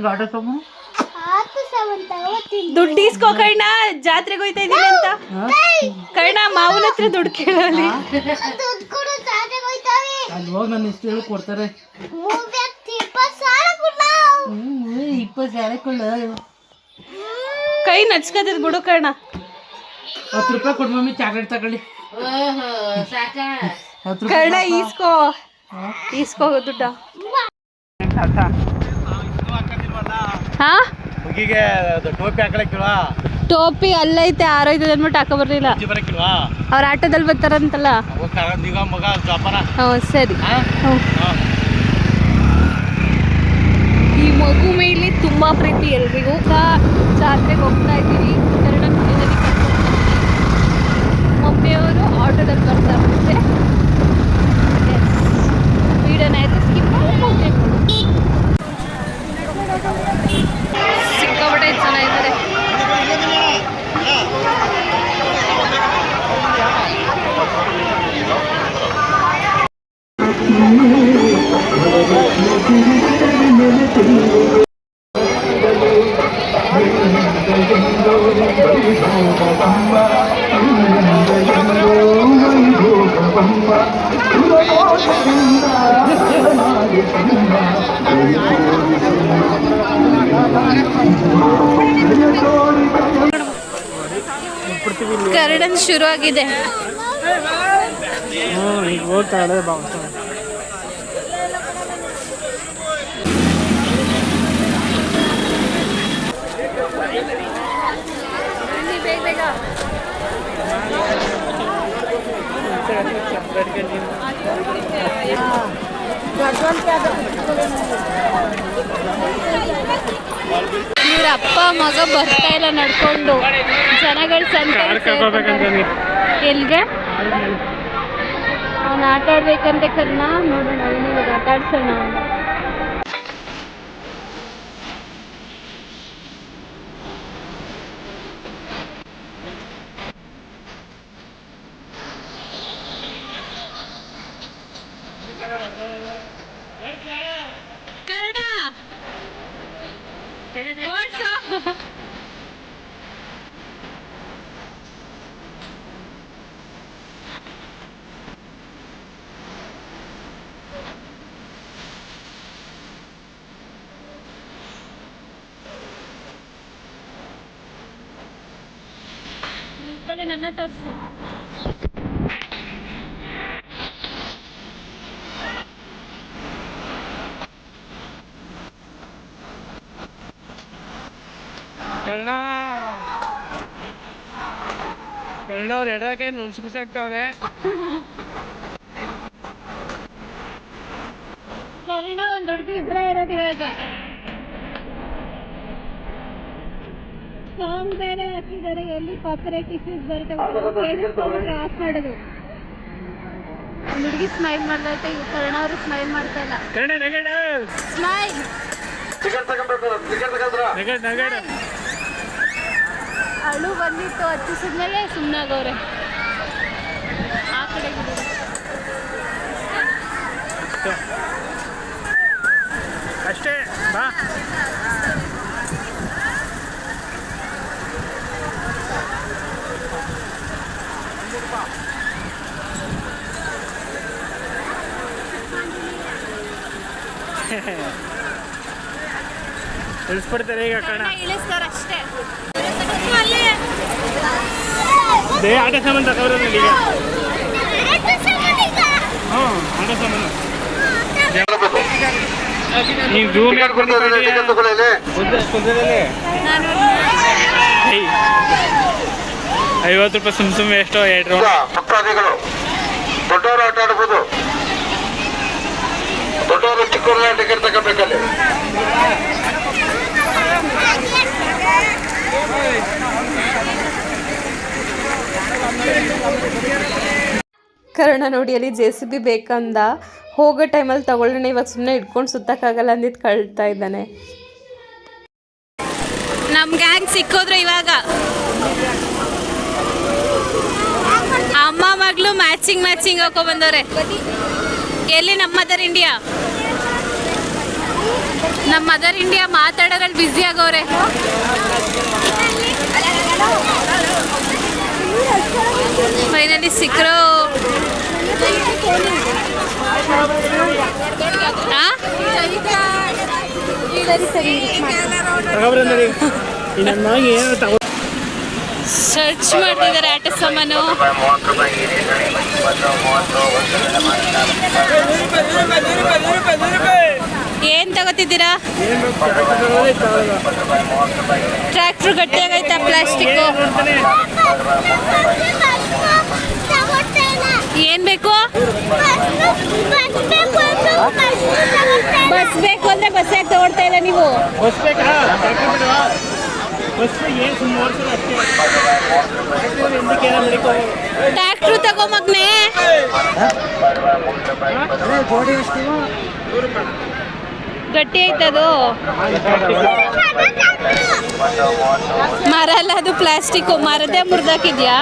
ನಿನ್ಗೆ ಆಟೋ ತಗೋ ದುಡ್ಡು ಇಸ್ಕೋ ಕರ್ಣ ಜಾತ್ರೆಗೆ ಹೋಯ್ತಾ ಇದೀನಿ ಅಂತ? ಕರ್ಣ ಮಾವನ ಹತ್ರ ದುಡ್ಡು ಕೇಳಲಿ. ಅಲ್ಲಿ ಹೋಗಿ ನನ್ನ ಇಷ್ಟು ಹೇಳಿ ಕೊಡ್ತಾರೆ. ಇಪ್ಪತ್ತು ಸಾವಿರ ಕೊಡ ಕೈ ನಚ್ಕತದ ಬಿಡು ಕರ್ಣ ಹತ್ತು ರೂಪಾಯಿ ಕೊಡು ಮಮ್ಮಿ ಚಾಕ್ಲೇಟ್ ತಗೊಳ್ಳಿ. ಕರ್ಣ ಈಸ್ಕೋ ಈಸ್ಕೋ ದುಡ್ಡ. ಹಾ ಟೋಪಿ ಹಾಕಲಕ್ಕಿಲ್ವಾ ಟೋಪಿ ಅಲ್ಲೈತೆ ಆರೋಯ್ತದೆ ಅಂದ್ಬಿಟ್ಟು ಹಾಕೋ ಬರ್ಲಿಲ್ಲ ಅವ್ರ ಆಟೋದಲ್ಲಿ ಬರ್ತಾರಂತಲ್ಲ ಹ್ಞೂ ಸರಿ? ಹ್ಞೂ ಈ ಮಗು ಮೇಲೆ ತುಂಬಾ ಪ್ರೀತಿ ಎಲ್ರಿಗೂ ಜಾತ್ರೆಗೆ ಹೋಗ್ತಾ ಇದ್ದೀವಿ ಕನ್ನಡ ಮಮ್ಮಿಯವರು ಆಟೋದಲ್ಲಿ ಬರ್ತಾರಂತೆ ವಿಡಿಯೋನ ಆಯ್ತು ಸ್ಕಿಪ್ ಸಿಕ್ಕಾಪಟ್ಟೆ ಜನ ಇದ್ದಾರೆ ಕರಡನ್ ಶುರು ಆಗಿದೆ ಹ್ಞೂ ಈಗ ಹೋಗ್ತಾಳೆ ಬಾ ಬೇಗ ಬೇಗ ಇವ್ರ ಅಪ್ಪ ಮಗ ಬರ್ತಾ ಇಲ್ಲ ನಡ್ಕೊಂಡು. ಜನಗಳ ಸಂತೆ ಎಲ್ಗೆ? ಅವ್ನು ಆಟ ಆಡ್ಬೇಕಂತ ಕರ್ನ? ನೋಡೋಣ ಆಟಾಡ್ಸೋಣ ಆಟ ಆಡ್ಸೋಣ ಅವ್ನ. ಕರ್ಣ ಓಡ್ಸು. ಈ ಕಡೆ ನನ್ನ ತೋರಿಸು ಕಳ್ಳ ಕಳ್ಳವ್ರು ಎಡಕ್ಕೆ ಇವಾಗ ಸಾಂಗ್ ಬೇರೆ ಹಾಕಿದ್ದಾರೆ ಎಲ್ಲಿ ಕಾಪರೇಟ್ ಇಶ್ಯೂಸ್ ಬರುತ್ತೆ ಆಫ್ ಮಾಡೋದು ಹುಡುಗಿ ಸ್ಮೈಲ್ ಮಾಡ್ದೈತೆ ಈ ಕರ್ಣ ಅವರು ಸ್ಮೈಲ್ ಮಾಡ್ತಾ ಇಲ್ಲ ಸ್ಮೈಲ್ ನಗಡ ನಗಡ ಅಳು ಬಂದಿತ್ತು ಹತ್ತಿಸಿದ್ಮೇಲೆ ಸುಮ್ಮನಾಗವ್ರೆ ಆ ಕಡೆ. ಅಷ್ಟೇ ಬಾ. ಇಳಿಸ್ಬಿಡ್ತಾರೆ ಈಗ ಕಣ. ಇಳಿಸ್ತಾರೆ ಅಷ್ಟೇ ದೇ ಆಟ ಸಾಮಾನು ಈಗ. ಹ್ಞೂ ಆಟ ಸಾಮಾನು. ನೀವು ಜೂಮ್ ನಾನು ಐವತ್ತು ರೂಪಾಯಿ ಸುಮ್ ಸುಮ್ ಎಷ್ಟೋ ಎರಡು ರೌಂಡ್ ಭಕ್ತಾದಿಗಳು ದೊಡ್ಡವರು ಆಟ ಆಡ್ಬೋದು. ದೊಡ್ಡವರು ಚಿಕ್ಕವರು ಟಿಕೆಟ್ ತಗೋಬೇಕಲ್ಲಿ. ಕರ್ಣ ನೋಡಿ ಅಲ್ಲಿ ಜೆ ಸಿ ಬಿ ಬೇಕಂದ ಹೋಗೋ ಟೈಮಲ್ಲಿ ತಗೊಳ್ಳೋಣ ಇವಾಗ ಸುಮ್ಮನೆ ಇಟ್ಕೊಂಡು ಸುತ್ತಕ್ಕಾಗಲ್ಲ ಅಂದಿದ್ದು ಕಳ್ತಾ ಇದ್ದಾನೆ. ನಮ್ಮ ಗ್ಯಾಂಗ್ ಸಿಕ್ಕೋದ್ರು ಇವಾಗ. ಅಮ್ಮ, ಮಗಳು ಮ್ಯಾಚಿಂಗ್ ಮ್ಯಾಚಿಂಗ್ ಹಾಕೋ ಬಂದವ್ರೆ. ಎಲ್ಲಿ ನಮ್ಮ ಮದರ್ ಇಂಡಿಯಾ ನಮ್ಮ ಮದರ್ ಇಂಡಿಯಾ ಮಾತಾಡೋದ್ರಲ್ಲಿ ಬ್ಯುಸಿ ಆಗೋರೆ ಫೈನಲಿ ಸಿಕ್ಕರು ಸರಿ ಸರಿ ಸರ್ಚ್ ಮಾಡ್ತಿದ್ದಾರೆ ಆಟ ಸಾಮಾನು ಏನ್ ತಗೋತಿದ್ದೀರಾ? ಟ್ರ್ಯಾಕ್ಟರ್ ಗಟ್ಟಿಯಾಗೈತಾ ಪ್ಲಾಸ್ಟಿಕ್ ಏನು ಬೇಕು? ಬಸ್ ಬೇಕು ಅಂದ್ರೆ ಬಸ್ ಯಾಕೆ ತಗೊಳ್ತಾ ಇಲ್ಲ ನೀವು? ಟ್ರ್ಯಾಕ್ಟ್ರು ತಗೋ ಮಗ್ನೆ. ಗಟ್ಟಿ ಐತದು ಮರ ಅಲ್ಲ ಅದು ಪ್ಲಾಸ್ಟಿಕ್ ಮರದೇ ಮುರಿದಾಕಿದ್ಯಾ?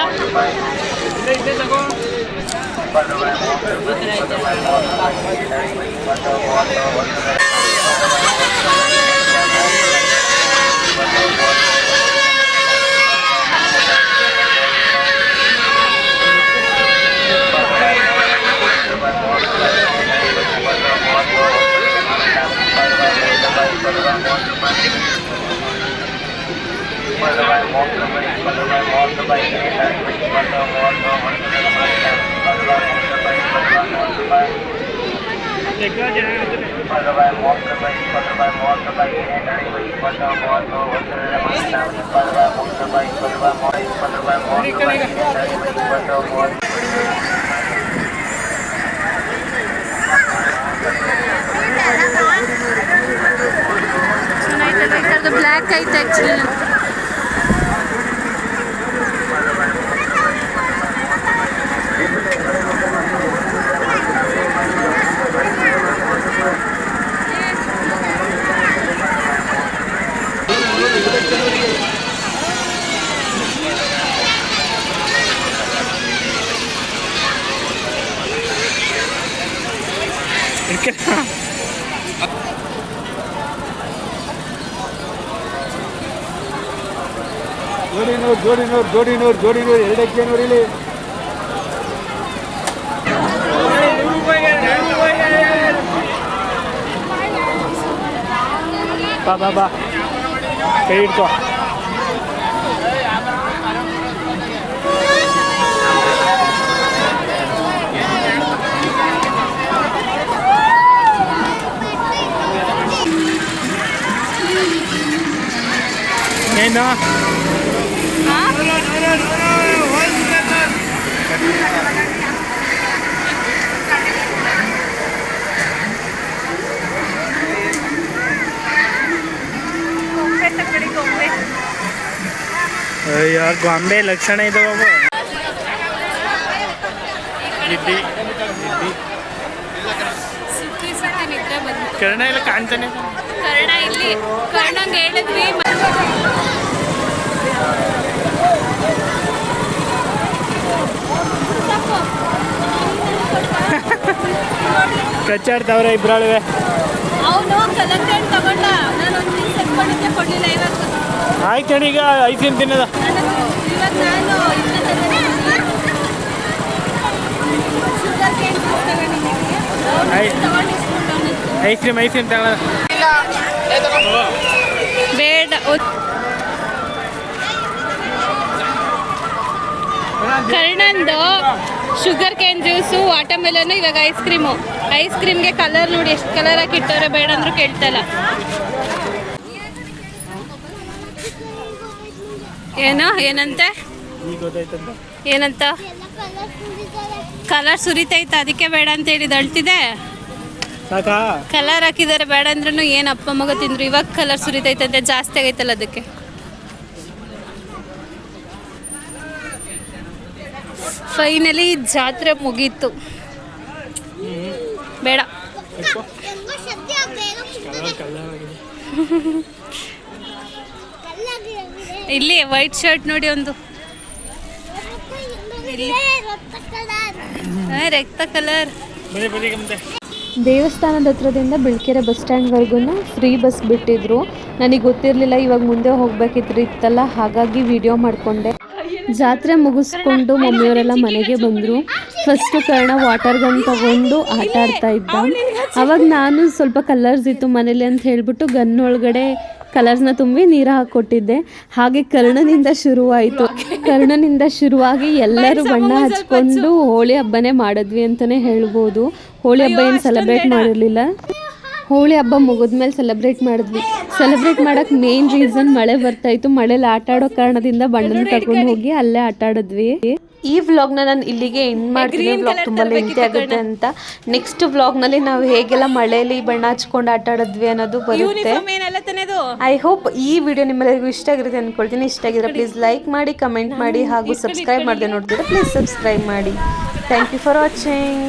ಬ್ಲ್ಯಾಕ್ ಐತೆ ಆ್ಯಕ್ಚುಲಿ ಜೋಡಿನೂರು ಜೋಡಿನೂರು ಜೋಡಿನೂರು ಜೋಡಿನೂರು ಎರಡಕ್ಕೆ ನೂರು ಇಲ್ಲಿ. ಬಾ ಬಾ ಬಾ. ಕೈ ಹಿಡ್ಕೋ. ಏನು ಅಯ್ಯೋ ಗೊಂಬೆ ಲಕ್ಷಣ ಇದೆ ಬಾಬು ಗಿಡ್ಡಿ ಗಿಡ್ಡಿ ಸುತ್ತಿ ಸುತ್ತಿ ನಿದ್ರೆ ಬಂತು ಕರ್ಣ ಎಲ್ಲ ಕಾಣ್ತಾನೆ ಕರ್ಣ ಇಲ್ಲಿ ಕರ್ಣಂಗೆ ಹೇಳಿದ್ವಿ ಕಚ್ಚಾಡ್ತಾವ್ರೆ ಇಬ್ರಾಳುವೆ. ಅವನು ತಗೊಂಡ. ನಾನು ಒಂದು ಕೊಡಲಿಲ್ಲ ಇವತ್ತು. ಆಯ್ತು ಅಣ್ಣ ಈಗ ಐಸಿನ್ ತಿನ್ನದ. ಇವತ್ತು ನಾನು ಐಸ್ ಕ್ರೀಮ್ ಐಸ್ ಕ್ರೀಮ್ ತಗೊಳ್ಳೋದು ಬೇಡ ಕರ್ಣಂದು ಶುಗರ್ ಕೇನ್ ಜ್ಯೂಸು ವಾಟರ್ಮೆಲನ್ ಇವಾಗ ಐಸ್ ಕ್ರೀಮು ಐಸ್ ಕ್ರೀಮ್ಗೆ ಕಲರ್ ನೋಡಿ ಎಷ್ಟು ಕಲರ್ ಹಾಕಿ ಇಟ್ಟವ್ರೆ ಬೇಡ ಅಂದ್ರೂ ಕೇಳ್ತಲ್ಲ ಏನು ಏನಂತೆ? ಏನಂತ? ಕಲರ್ ಸುರಿತೈತ ಅದಕ್ಕೆ ಬೇಡ ಅಂತ ಹೇಳಿದ ಅಳ್ತಿದೆ? ಸಾಕಾ? ಕಲರ್ ಹಾಕಿದಾರೆ ಬೇಡ ಅಂದ್ರೂ ಏನು ಅಪ್ಪ ಮಗ ತಿಂದ್ರು. ಇವಾಗ ಕಲರ್ ಸುರಿತೈತೆ ಅಂತ ಜಾಸ್ತಿ ಆಗೈತಲ್ಲ ಅದಕ್ಕೆ. ಫೈನಲಿ ಜಾತ್ರೆ ಮುಗೀತು. ಬೇಡ. ಇಲ್ಲಿ ವೈಟ್ ಶರ್ಟ್ ನೋಡಿ ಒಂದು. ರಕ್ತ ಕಲರ್ ಬನ್ನಿ ಬನ್ನಿ ಮುಂದೆ. ದೇವಸ್ಥಾನದ ಹತ್ರದಿಂದ ಬಿಳ್ಕೆರೆ ಬಸ್ ಸ್ಟ್ಯಾಂಡ್ವರೆಗೂ ಫ್ರೀ ಬಸ್ ಬಿಟ್ಟಿದ್ರು. ನನಗೆ ಗೊತ್ತಿರಲಿಲ್ಲ, ಇವಾಗ ಮುಂದೆ ಹೋಗ್ಬೇಕಿತ್ತು ಇತ್ತಲ್ಲ, ಹಾಗಾಗಿ ವಿಡಿಯೋ ಮಾಡಿಕೊಂಡೆ. ಜಾತ್ರೆ ಮುಗಿಸ್ಕೊಂಡು ಮಮ್ಮಿಯವರೆಲ್ಲ ಮನೆಗೆ ಬಂದರು. ಫಸ್ಟು ಕರ್ಣ ವಾಟರ್ ಗನ್ ತಗೊಂಡು ಆಟ ಆಡ್ತಾ ಇದ್ದ. ಅವಾಗ ನಾನು ಸ್ವಲ್ಪ ಕಲರ್ಸ್ ಇತ್ತು ಮನೇಲಿ ಅಂತ ಹೇಳಿಬಿಟ್ಟು ಗನ್ ಒಳಗಡೆ ಕಲರ್ಸ್ನ ತುಂಬಿ ನೀರು ಹಾಕ್ಕೊಟ್ಟಿದ್ದೆ. ಹಾಗೆ ಕರ್ಣನಿಂದ ಶುರುವಾಯಿತು. ಕರ್ಣನಿಂದ ಶುರುವಾಗಿ ಎಲ್ಲರೂ ಬಣ್ಣ ಹಚ್ಕೊಂಡು ಹೋಳಿ ಹಬ್ಬನೇ ಮಾಡಿದ್ವಿ ಅಂತಾನೆ ಹೇಳ್ಬೋದು. ಹೋಳಿ ಹಬ್ಬ ಏನು ಸೆಲೆಬ್ರೇಟ್ ಮಾಡಿರಲಿಲ್ಲ? ಹೋಳಿ ಹಬ್ಬ ಮುಗಿದ್ಮೇಲೆ ಸೆಲೆಬ್ರೇಟ್ ಮಾಡಿದ್ವಿ. ಸೆಲೆಬ್ರೇಟ್ ಮಾಡೋಕ್ಕೆ ಮೇನ್ ರೀಸನ್ ಮಳೆ ಬರ್ತಾ ಇತ್ತು. ಮಳೆಲಿ ಆಟ ಆಡೋ ಕಾರಣದಿಂದ ಬಣ್ಣನ ತಗೊಂಡು ಹೋಗಿ ಅಲ್ಲೇ ಆಟ ಆಡಿದ್ವಿ ಈ ವ್ಲಾಗ್ನ ನಾನು ಇಲ್ಲಿಗೆ ಎಂಡ್ ಮಾಡ್ತೀನಿ. ವ್ಲಾಗ್ ತುಂಬ ಲೆಂತಿ ಆಗುತ್ತೆ ಅಂತ. ನೆಕ್ಸ್ಟ್ ವ್ಲಾಗ್ನಲ್ಲಿ ನಾವು ಹೇಗೆಲ್ಲ ಮಳೆಯಲ್ಲಿ ಬಣ್ಣ ಹಚ್ಕೊಂಡು ಆಟ ಆಡಿದ್ವಿ ಅನ್ನೋದು ಬರುತ್ತೆ. ಐ ಹೋಪ್ ಈ ವಿಡಿಯೋ ನಿಮ್ಮೆಲ್ಲರಿಗೂ ಇಷ್ಟ ಆಗಿರುತ್ತೆ ಅನ್ಕೊಳ್ತೀನಿ. ಇಷ್ಟ ಆಗಿದ್ರೆ ಪ್ಲೀಸ್ ಲೈಕ್ ಮಾಡಿ ಕಮೆಂಟ್ ಮಾಡಿ ಹಾಗೂ ಸಬ್ಸ್ಕ್ರೈಬ್ ಮಾಡದೆ ನೋಡ್ತೀರಾ ಪ್ಲೀಸ್ ಸಬ್ಸ್ಕ್ರೈಬ್ ಮಾಡಿ. Thank you for watching